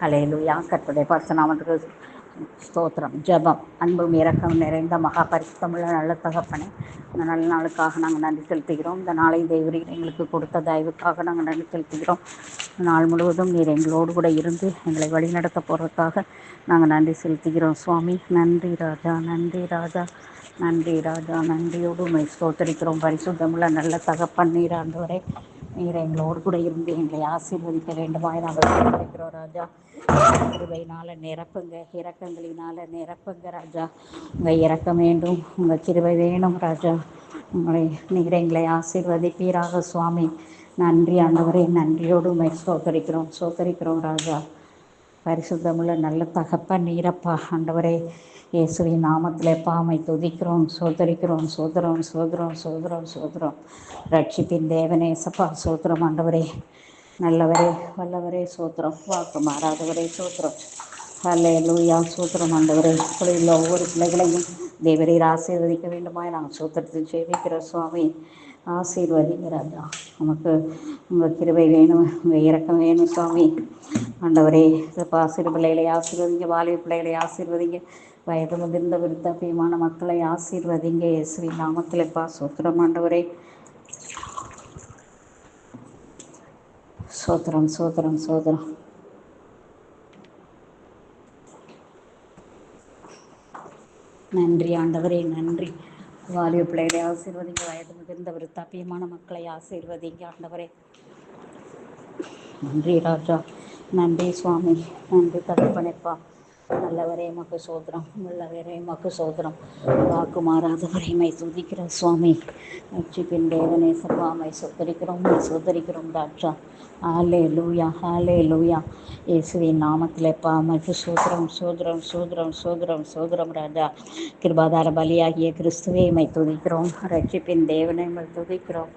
Hallelujah கற்புடைய பரிசுநாமத்துக்கு ஸ்தோத்திரம். ஜெபம். அன்பும் இரக்கம் நிறைந்த மகா பரிசுத்தமுள்ள நல்ல தகப்பனே இந்த நல்ல நாளுக்காக நாங்கள் நன்றி செலுத்துகிறோம். இந்த நாளை தேவரீர் எங்களுக்கு கொடுத்த தயவுக்காக நாங்கள் நன்றி செலுத்துகிறோம். நாள் முழுவதும் நீர் எங்களோடு கூட இருந்து எங்களை வழிநடத்த போகிறதுக்காக நாங்கள் நன்றி செலுத்துகிறோம். சுவாமி நன்றி ராஜா நன்றி ராஜா நன்றி ராஜா நன்றியோடு உண்மை ஸ்தோத்தரிக்கிறோம். பரிசுத்தமுள்ள நல்ல தகப்பன் நீர் ஆண்டவரே நீர் எங்களோடு கூட இருந்து எங்களை ஆசீர்வதிக்க வேண்டுமாய் நாங்கள் கேட்கிறோம் ராஜா. கிருபையினால நிரப்புங்க இரக்கங்களினால நிரப்புங்க ராஜா. உங்கள் இறக்கம் வேண்டும் உங்கள் கிருபை வேணும் ராஜா. உங்களை நீர் எங்களை ஆசீர்வதிப்பீராக சுவாமி. நன்றி ஆண்டவரே. நன்றியோடு உண்மை சோக்கரிக்கிறோம் சோக்கரிக்கிறோம் ராஜா. பரிசுத்தமுள்ள நல்ல தகப்ப நீரப்பா ஆண்டவரே. இயேசுவின் நாமத்தில் பாமை துதிக்கிறோம் சோதரிக்கிறோம் சோதரம் சோதரம் சோதரம் சோதரம். ரட்சிப்பின் தேவனே சப்பா சோதரம் ஆண்டவரே. நல்லவரே வல்லவரே சோத்திரம் வாக்கு மாறாதவரே சோத்திரம் லூயா சூத்திரம் ஆண்டவரே. உள்ள ஒவ்வொரு பிள்ளைகளையும் தேவரீர் ஆசீர்வதிக்க வேண்டுமாய் நாங்கள் சூத்திரத்தில் ஜெயிக்கிற சுவாமி ஆசீர்வதிங்க ராஜா. நமக்கு உங்கள் கிருபை வேணும் உங்கள் இறக்கம் வேணும் சுவாமி. ஆண்டவரே சிறப்பா சிறு பிள்ளைகளை ஆசீர்வதிங்க வாலிப பிள்ளைகளை ஆசீர்வதிங்க. வயது முதிர்ந்த விருத்தாபியமான மக்களை ஆசீர்வதிங்க. இயேசுவி நாமத்தில் பா சோத்திரம் ஆண்டவரே. சோத்திரம் சோத்திரம் சோத்திரம். நன்றி ஆண்டவரே நன்றி. வாலிப பிள்ளைகளை ஆசீர்வதிங்க. வயது முதிர்ந்த விருத்தாபியமான மக்களை ஆசீர்வதிங்க ஆண்டவரே. நன்றி ராஜா. நன்றி சுவாமி. நன்றி தகப்பனைப்பா நல்லவரே மக்கு சோதரம். நல்லவரே மக்கு சோதரம். வாக்கு மாறாதவரை மை துதிக்கிறோம் சுவாமி. பின் தேவனே சப்பாமை சொத்தரிக்கிறோம் மை சொத்தரிக்கிறோம் ராஜா. ஹாலே லூயா ஹாலே லூயா இயேசுவின் நாமத்தில் பாமைக்கு சோதரம் சோதரம் சோதரம் சோதரம் சோதரம் ராஜா. கிருபாதார பலியாகிய கிறிஸ்துவை மை துதிக்கிறோம். ரட்சிப்பின் தேவனை மை துதிக்கிறோம்.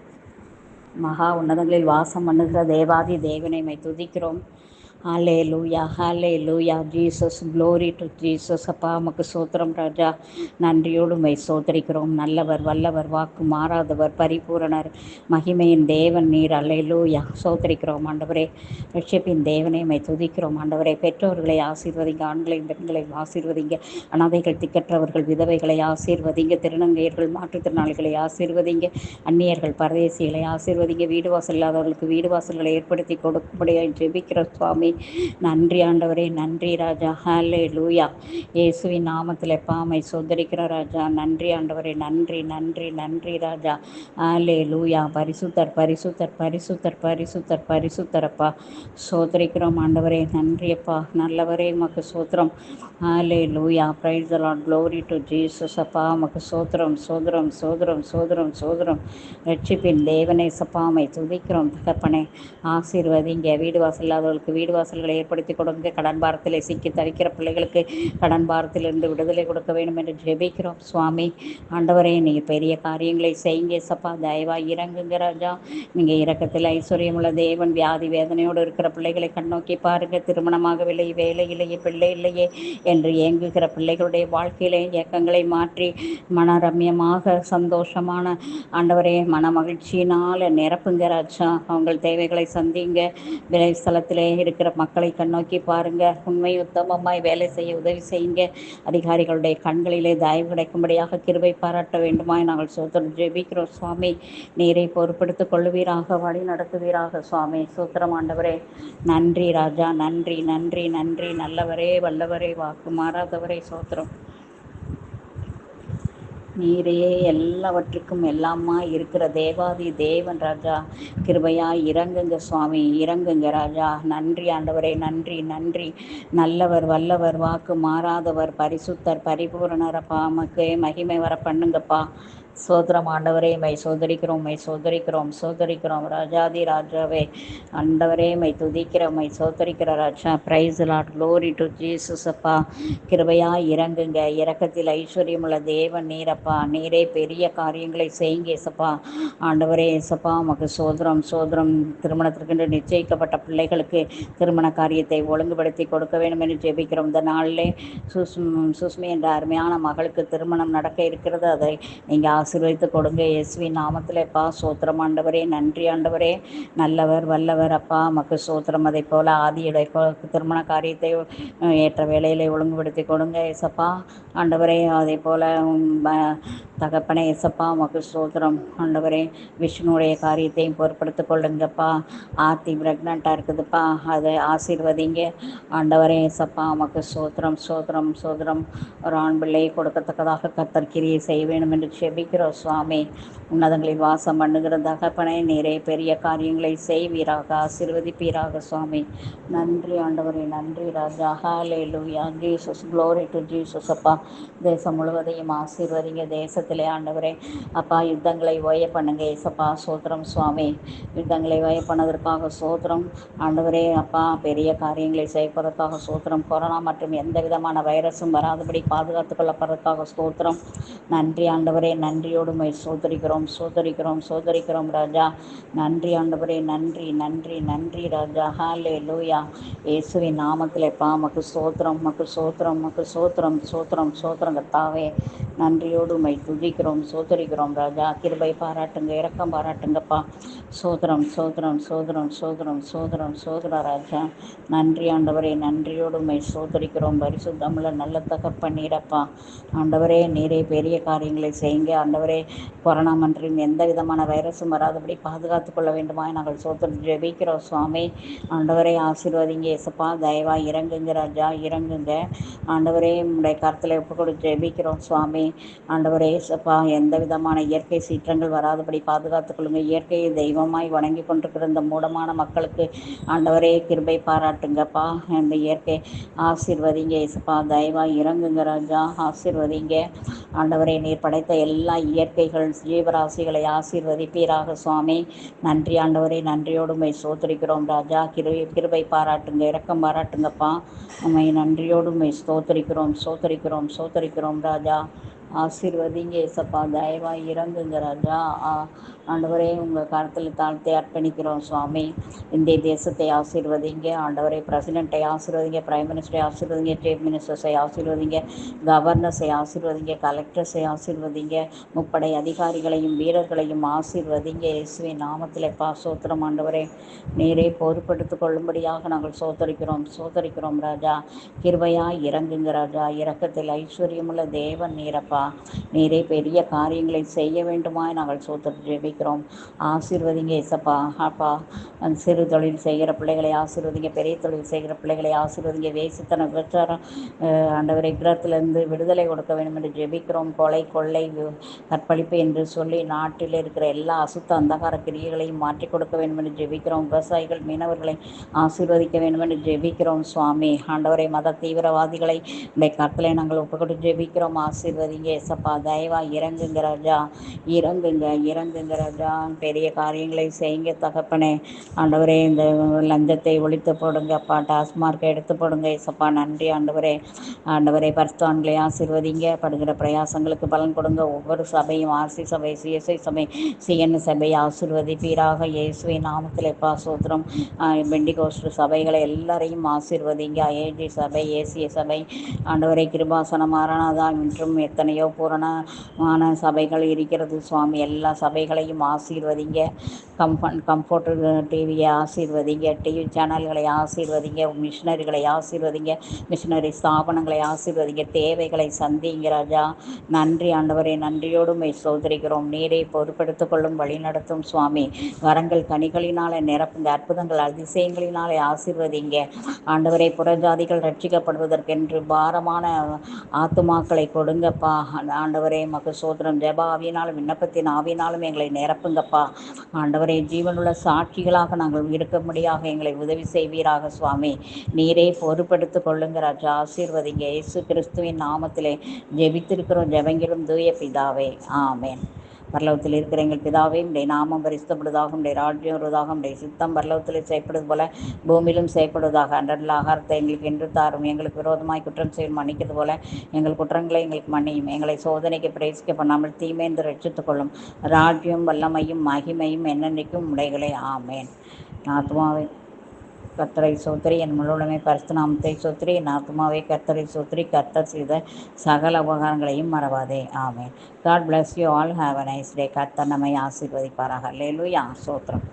மகா உன்னதங்களில் வாசம் பண்ணுகிற தேவாதி தேவனை மை துதிக்கிறோம். ஹாலே லூயா ஹாலே லூயா ஜீசஸ் க்ளோரி டு ஜீசஸ் அப்பா நமக்கு சோத்திரம் ராஜா. நன்றியோடு மை சோதரிக்கிறோம் நல்லவர் வல்லவர் வாக்கு மாறாதவர் பரிபூரணர் மகிமையின் தேவன் நீர். அல்லே லூயா சோதரிக்கிறோம் ஆண்டவரே. லட்சப்பின் தேவனை மை துதிக்கிறோம் ஆண்டவரே. பெற்றோர்களை ஆசீர்வதிங்க ஆண்களை பெண்களை ஆசீர்வதிங்க. அனாதைகள் திக்கற்றவர்கள் விதவைகளை ஆசீர்வதிங்க. திருநங்கையர்கள் மாற்றுத்திறனாளிகளை ஆசீர்வதிங்க. அந்நியர்கள் பரதேசிகளை ஆசீர்வதிங்க. வீடு வாசல் இல்லாதவர்களுக்கு வீடு வாசல்களை ஏற்படுத்தி கொடுக்கும்படியாக ஜெபிக்கிற சுவாமி. நன்றி ஆண்டவரே நன்றி ராஜா. ஹாலே லூயா இயேசுவின் நாமத்தில் பாமை சொந்தரிக்கிற ராஜா. நன்றி ஆண்டவரே நன்றி நன்றி நன்றி ராஜா. ஹாலே லூயா பரிசுத்தர் பரிசுத்தர் பரிசுத்தர் பரிசுத்தர் பரிசுத்தரப்பா. சோதரிக்கிறோம் ஆண்டவரே. நன்றியப்பா. நல்லவரே மக்கு சோத்திரம். Hallelujah praise lord glory to Jesus அப்பா. மக்கு சோத்திரம் சோதரம் சோதரம் சோதரம் சோதரம் ரட்சிப்பின் தேவனே சப்பாமை துதிக்கிறோம் தகப்பனே. ஆசீர்வதிங்க. வீடு வாசல் இல்லாதவர்களுக்கு வீடு வாசல்களை ஏற்படுத்தி கொடுங்க. கடன் பாரத்தில் சிக்கி தவிக்கிற பிள்ளைகளுக்கு கடன் பாரத்திலிருந்து விடுதலை கொடுக்க வேண்டும் என்று ஜெபிக்கிறோம். சுவாமி ஆண்டவரே நீங்கள் பெரிய காரியங்களை செய்யுங்க. சப்பா தயவாக இறங்குங்க ராஜா. நீங்கள் இறக்கத்தில் ஐஸ்வர்யமுள்ள தேவன் வியாதி வேதனையோடு இருக்கிற பிள்ளைகளை கண்ணோக்கி பாருங்க. திருமணமாகவில்லை வேலை இல்லையே பிள்ளை இல்லையே என்று ஏங்குகிற பிள்ளைகளுடைய வாழ்க்கையிலே இயக்கங்களை மாற்றி மனரம்யமாக சந்தோஷமான ஆண்டவரே மன மகிழ்ச்சியினால் நிரப்புங்க ராஜா. அவங்கள் தேவைகளை சந்திங்க. விலை ஸ்தலத்திலே இருக்கிற மக்களை கண்ணோக்கி பாருங்க. உண்மை உத்தமமாய் வேலை செய்ய உதவி செய்யுங்க. அதிகாரிகளுடைய கண்களிலே தயவு கிடைக்கும்படியாக கிருபை பாராட்ட வேண்டுமாய் நாங்கள் சோத்திரம் ஜெபிக்கிறோம். சுவாமி நீரை பொறுப்படுத்திக் கொள்வீராக வழி நடத்துவீராக சுவாமி. சூத்திரம் ஆண்டவரே நன்றி ராஜா நன்றி நன்றி நன்றி. நல்லவரே வல்லவரே வாக்கு மாறாதவரே சோத்திரம். நீரே எல்லாவற்றுக்கும் எல்லாமா இருக்கிற தேவாதி தேவன் ராஜா. கிருபையா இறங்குங்க சுவாமி இறங்குங்க ராஜா. நன்றி ஆண்டவரே நன்றி நன்றி. நல்லவர் வல்லவர் வாக்கு மாறாதவர் பரிசுத்தர் பரிபூரணரப்பா. நமக்கு மகிமை வர பண்ணுங்கப்பா சோதரம் ஆண்டவரே மை சோதரிக்கிறோம் மை சோதரிக்கிறோம் சோதரிக்கிறோம். ராஜாதி ராஜாவே ஆண்டவரே மை துதிக்கிற மை சோதரிக்கிற ராஜா. Praise lord glory to Jesus அப்பா. கிருபையா இறங்குங்க. இறக்கத்தில் ஐஸ்வர்யமுள்ள தேவன் நீரப்பா நீரே பெரிய காரியங்களை செய்யுங்க ஏசப்பா. ஆண்டவரே ஏசப்பா உமக்கு சோதரம் சோதரம் திருமணத்திற்கென்று நிச்சயிக்கப்பட்ட பிள்ளைகளுக்கு திருமண காரியத்தை ஒழுங்குபடுத்தி கொடுக்க வேண்டும் என்று ஜெபிக்கிறோம். இந்த நாளிலே சுஷ்மி சுஸ்மி என்ற அருமையான மகளுக்கு திருமணம் நடக்க இருக்கிறது. அதை நீங்கள் ஆசீர்வதித்து கொடுங்க. இயேசுவி நாமத்தில் அப்பா சோத்திரம் ஆண்டவரே நன்றி ஆண்டவரே. நல்லவர் வல்லவர் அப்பா மக்கு சோத்திரம் அதை போல் ஆதியுடைய திருமண காரியத்தை ஏற்ற வேலையிலே ஒழுங்குபடுத்தி கொடுங்க. ஏசப்பா ஆண்டவரே அதே போல் தகப்பனே ஏசப்பா மக்கு சோதரம். ஆண்டவரே விஷ்ணுடைய காரியத்தையும் பொருட்படுத்திக் கொள்ளுங்கப்பா. ஆர்த்தி ப்ரெக்னெண்ட்டாக இருக்குதுப்பா. அதை ஆசீர்வதிங்க. ஆண்டவரே ஏசப்பா மக்கு சோத்திரம் சோத்திரம் சோத்திரம் ஒரு ஆண் பிள்ளையை கொடுக்கத்தக்கதாக கத்தற்கிரியை செய்ய வேண்டும் என்று செபிக்கிறோம் சுவாமி. உன்னதங்களில் வாசம் பண்ணுகிற தகப்பனே நிறைய பெரிய காரியங்களை செய்வீராக ஆசீர்வதிப்பீராக சுவாமி. நன்றி ஆண்டவரே நன்றி ராஜா. ஹாலே லூயா ஜீசஸ் க்ளோரி டு ஜீசஸ் அப்பா. தேசம் முழுவதையும் ஆசீர்வதிங்க. தேசத்திலே ஆண்டவரே அப்பா யுத்தங்களை ஓய பண்ணுங்க. ஏசப்பா சோத்திரம் சுவாமி. யுத்தங்களை ஓய பண்ணதற்காக சோத்திரம். ஆண்டவரே அப்பா பெரிய காரியங்களை செய்வதற்காக சோத்திரம். கொரோனா மற்றும் எந்த விதமான வைரஸும் வராதபடி பாதுகாத்துக் கொள்ளப்படுறதுக்காக சோத்திரம். நன்றி ஆண்டவரே நன்றியோடு சோதரிக்கிறோம் சோதரிக்கிறோம் சோதரிக்கிறோம் ராஜா. நன்றி ஆண்டவரே நன்றி நன்றி நன்றி ராஜா. ஹாலே லூயா இயேசுவின் நாமத்தில் பாமக்கு சோத்திரம் மக்கு சோத்திரம் மக்கு சோத்திரம் சோத்திரம் சோத்திரம் கத்தாவே நன்றியோடு மை துதிக்கிறோம் சோதரிக்கிறோம் ராஜா. கிருபை பாராட்டுங்க இரக்கம் பாராட்டுங்கப்பா. சோதரம் சோதரம் சோதரம் சோதரம் சோதரம் சோதர ராஜா. நன்றி ஆண்டவரே. நன்றியோடு மை சோதரிக்கிறோம். பரிசுத்தமுள்ள நல்ல தகப்பண்ணீரப்பா ஆண்டவரே நீரே பெரிய காரியங்களை செய்யுங்க. ஆண்டவரே கொரோனா மன்றின் எந்த விதமான வைரஸும் வராதபடி பாதுகாத்துக் கொள்ள வேண்டுமா நாங்கள் சோத்திரம் ஜெபிக்கிறோம் சுவாமி. ஆண்டவரே ஆசீர்வதிங்க இயேசப்பா. தயவா இறங்குங்க ராஜா. இறங்குங்க. ஆண்டவரே உடைய கருத்தில் ஒப்பு கொடுத்து ஜெபிக்கிறோம் சுவாமி. ஆண்டவரே சப்பா எந்த விதமான இயற்கை சீற்றங்கள் வராதபடி பாதுகாத்துக் கொள்ளுங்க. இயற்கையை தெய்வமாய் வணங்கி கொண்டிருக்கிற இந்த மூடமான மக்களுக்கு ஆண்டவரே கிருபை பாராட்டுங்கப்பா. இந்த இயற்கை ஆசீர்வதிங்க இசப்பா தயவா இறங்குங்க ராஜா. ஆசீர்வதிங்க. ஆண்டவரே நீர் படைத்த எல்லா இயற்கைகள் ஜீவராசிகளை ஆசீர்வதிப்பீராக சுவாமி. நன்றி ஆண்டவரே நன்றியோடு உண்மை சோத்தரிக்கிறோம் ராஜா. கிருபை கிருபை பாராட்டுங்க இரக்கம் பாராட்டுங்கப்பா. உண்மை நன்றியோடு உண்மை ஸ்தோத்தரிக்கிறோம் சோத்தரிக்கிறோம் சோத்தரிக்கிறோம் ராஜா. ஆசீர்வதிங்க ஏசப்பா தயவாக இறங்குங்க ராஜா ஆ ஆண்டவரே உங்கள் கருத்தில் தாழ்த்தி அர்ப்பணிக்கிறோம் சுவாமி. இந்திய தேசத்தை ஆசீர்வதிங்க ஆண்டவரே பிரசிடெண்ட்டை ஆசீர்வதிங்க பிரைம் மினிஸ்டரை ஆசீர்வதிங்க சீஃப் மினிஸ்டர்ஸை ஆசீர்வதிங்க கவர்னர்ஸை ஆசீர்வதிங்க கலெக்டர்ஸை ஆசீர்வதிங்க முப்படை அதிகாரிகளையும் வீரர்களையும் ஆசீர்வதிங்க. இயேசுவின் நாமத்தில் பா சோத்திரம் ஆண்டவரே. நீரே பொறுப்படுத்திக் கொள்ளும்படியாக நாங்கள் சோத்தரிக்கிறோம் சோத்தரிக்கிறோம் ராஜா. கிருபையா இறங்குங்க ராஜா. இறக்கத்தில் ஐஸ்வர்யமுள்ள தேவன் நீரப்பா. நீரே பெரிய காரியங்களை செய்ய வேண்டுமாய் நாங்கள் சோத்திரம் ஜெபிக்கிறோம். ஆசீர்வதிங்க இசப்பா அப்பா சிறு தொழில் செய்கிற பிள்ளைகளை ஆசீர்வதிங்க பெரிய தொழில் செய்கிற பிள்ளைகளை ஆசீர்வதிங்க. வேசித்தன விபச்சாரம் அஹ், ஆண்டவரை கிரகத்திலிருந்து விடுதலை கொடுக்க வேண்டும் என்று ஜெபிக்கிறோம். கொலை கொள்ளை கற்பழிப்பு என்று சொல்லி நாட்டில் இருக்கிற எல்லா அசுத்த அந்தகார கிரியைகளையும் மாற்றிக் கொடுக்க வேண்டும் என்று ஜெபிக்கிறோம். விவசாயிகள் மீனவர்களை ஆசீர்வதிக்க வேண்டும் என்று ஜெபிக்கிறோம். சுவாமி ஆண்டவரை மத தீவிரவாதிகளை உடைய கருத்தில் நாங்கள் ஒப்புக்கொண்டு ஜெபிக்கிறோம். ஆசீர்வதிங்க ஏசப்பா தயவா இறங்குங்க ராஜா. இறங்குங்க இறங்குங்க ராஜா. பெரிய காரியங்களை செய்யுங்க தகப்பனே. ஆண்டவரே இந்த லஞ்சத்தை ஒழித்து போடுங்க. அப்பா டாஸ்மார்க்கை எடுத்து போடுங்க. ஏசப்பா நன்றி ஆண்டவரே. ஆண்டவரே பர்ஸ்தான்களை ஆசிர்வதிங்க. படுகிற பிரயாசங்களுக்கு பலன் கொடுங்க. ஒவ்வொரு சபையும் ஆர்சி சபை சிஎஸ்ஐ சபை சிஎன் சபை ஆசிர்வதிப்பீராக. இயேசுவை நாமத்தில் எப்பா சூத்திரம். பெண்டிகோஸ்ட் சபைகளை எல்லாரையும் ஆசீர்வதிங்க. ஏஜி சபை ஏசிய சபை. ஆண்டவரை கிருபாசனம் மாரணாதா இன்றும் எத்தனை பூரணமான சபைகள் இருக்கிறது சுவாமி. எல்லா சபைகளையும் ஆசீர்வதிங்க. கம்பன் கம்ஃபோர்ட் டிவியை ஆசீர்வதிங்க. டிவி சேனல்களை ஆசீர்வதிங்க. மிஷினரிகளை ஆசீர்வதிங்க. மிஷினரி ஸ்தாபனங்களை ஆசீர்வதிங்க. தேவைகளை சந்திங்க ராஜா. நன்றி ஆண்டவரே. நன்றியோடு மை சோதரிக்கிறோம் நீரை பொறுப்பெடுத்துக் கொள்ளும் வழிநடத்தும் சுவாமி. வரங்கள் கனிகளினாலே நிரப்புங்க அற்புதங்கள் அதிசயங்களினாலே ஆசீர்வதிங்க. ஆண்டவரை புறஜாதிகள் ரட்சிக்கப்படுவதற்கென்று பாரமான ஆத்துமாக்களை கொடுங்கப்பா. ஆண்டவரே மக்கு சோத்திரம் ஜெப ஆவியினாலும் விண்ணப்பத்தின் ஆவியினாலும் எங்களை நிரப்புங்கப்பா. ஆண்டவரே ஜீவனுள்ள சாட்சிகளாக நாங்கள் இருக்கும்படியாக எங்களை உதவி செய்வீராக சுவாமி. நீரே பொறுப்படுத்திக் கொள்ளுங்க ராஜா. ஆசீர்வதிங்க. இயேசு கிறிஸ்துவின் நாமத்திலே ஜெபித்திருக்கிறோம். ஜெபங்கிலும் தூய பிதாவே. ஆமேன். பரலவத்தில் இருக்கிற எங்கள் பிதாவே உடைய நாமம் பரிசுத்தப்படுவதாக உடைய ராஜ்யம் வருவதாக உடைய சித்தம் பரலவத்தில் செய்யப்படுவது போல பூமியிலும் செய்யப்படுவதாக அன்றல் ஆகாரத்தை எங்களுக்கு என்று தாரும். எங்களுக்கு விரோதமாய் குற்றம் செய்யும் மன்னிக்கிறது போல எங்கள் குற்றங்களை எங்களுக்கு மன்னியும். எங்களை சோதனைக்கு பிரேசிக்க பண்ணாமல் தீமைந்து ரட்சித்துக் கொள்ளும். ராஜ்யம் வல்லமையும் மகிமையும் என்னென்னைக்கும் உடைகளே. ஆமேன். ஆத்மாவை கர்த்தரை சோத்திரி என் முழுவதுமே பரிசு நாமத்தை சோத்திரி என் ஆத்மாவை கர்த்தரை சோத்திரி கர்த்தர் செய்த சகல உபகாரங்களையும் மறவாதே. ஆமேன். God bless you all have a nice day கர்த்தர் நம்மை ஆசீர்வதிப்பாராக. லேலுயா சோத்திரம்.